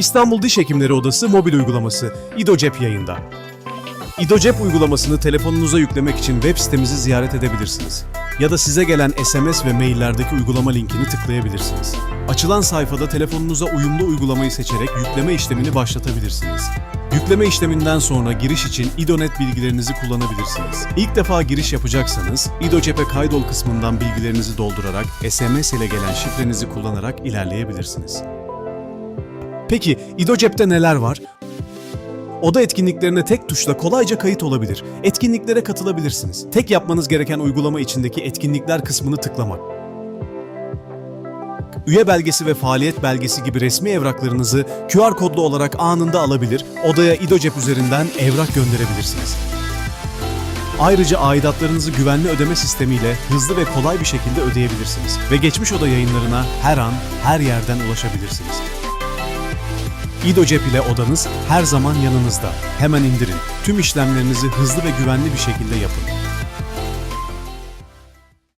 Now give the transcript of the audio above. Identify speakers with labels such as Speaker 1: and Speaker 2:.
Speaker 1: İstanbul Diş Hekimleri Odası mobil uygulaması İdoCep yayında. İdoCep uygulamasını telefonunuza yüklemek için web sitemizi ziyaret edebilirsiniz. Ya da size gelen SMS ve maillerdeki uygulama linkini tıklayabilirsiniz. Açılan sayfada telefonunuza uyumlu uygulamayı seçerek yükleme işlemini başlatabilirsiniz. Yükleme işleminden sonra giriş için İdonet bilgilerinizi kullanabilirsiniz. İlk defa giriş yapacaksanız İdoCep'e kaydol kısmından bilgilerinizi doldurarak SMS ile gelen şifrenizi kullanarak ilerleyebilirsiniz. Peki İdocep'te neler var? Oda etkinliklerine tek tuşla kolayca kayıt olabilir. Etkinliklere katılabilirsiniz. Tek yapmanız gereken uygulama içindeki etkinlikler kısmını tıklamak. Üye belgesi ve faaliyet belgesi gibi resmi evraklarınızı QR kodlu olarak anında alabilir, odaya İdocep üzerinden evrak gönderebilirsiniz. Ayrıca aidatlarınızı güvenli ödeme sistemiyle hızlı ve kolay bir şekilde ödeyebilirsiniz ve geçmiş oda yayınlarına her an, her yerden ulaşabilirsiniz. İdocep ile odanız her zaman yanınızda. Hemen indirin. Tüm işlemlerinizi hızlı ve güvenli bir şekilde yapın.